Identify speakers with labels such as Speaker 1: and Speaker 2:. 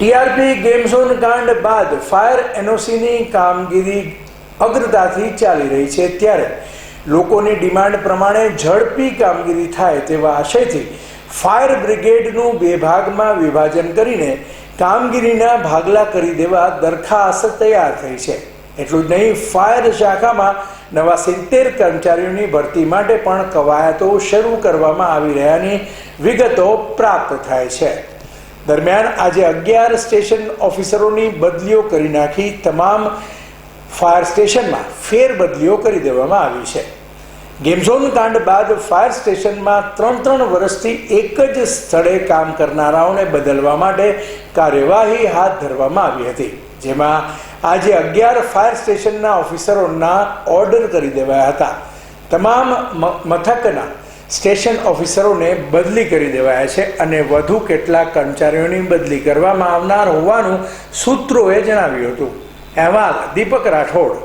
Speaker 1: TRP game zone કાંડ બાદ fire એનઓસીની કામગીરી અગ્રતાથી ચાલી રહી છે ત્યારે લોકોની ડિમાન્ડ પ્રમાણે ઝડપી કામગીરી થાય તેવા આશયથી ફાયર બ્રિગેડનું બે ભાગમાં વિભાજન કરીને કામગીરીના ભાગલા કરી દેવા દરખાસ્ત તૈયાર થઈ છે. એટલું જ નહીં, ફાયર શાખામાં નવા સિત્તેર કર્મચારીઓની ભરતી માટે પણ કવાયતો શરૂ કરવામાં આવી રહ્યાની વિગતો પ્રાપ્ત થાય છે. દરમિયાન આજે અગિયાર સ્ટેશન ઓફિસરોની બદલીઓ કરી નાખી તમામ ફાયર સ્ટેશનમાં ફેરબદલીઓ કરી દેવામાં આવી છે. ગેમઝોન કાંડ બાદ ફાયર સ્ટેશનમાં ત્રણ ત્રણ વર્ષથી એક જ સ્થળે કામ કરનારાઓને બદલવા માટે કાર્યવાહી હાથ ધરવામાં આવી હતી. જેમાં આજે અગિયાર ફાયર સ્ટેશનના ઓફિસરોના ઓર્ડર કરી દેવાયા હતા. તમામ મથકના સ્ટેશન ઓફિસરોને બદલી કરી દેવાયા છે અને વધુ કેટલાક કર્મચારીઓની બદલી કરવામાં આવનાર હોવાનું સૂત્રોએ જણાવ્યું હતું. અહેવાલ દીપક રાઠોડ.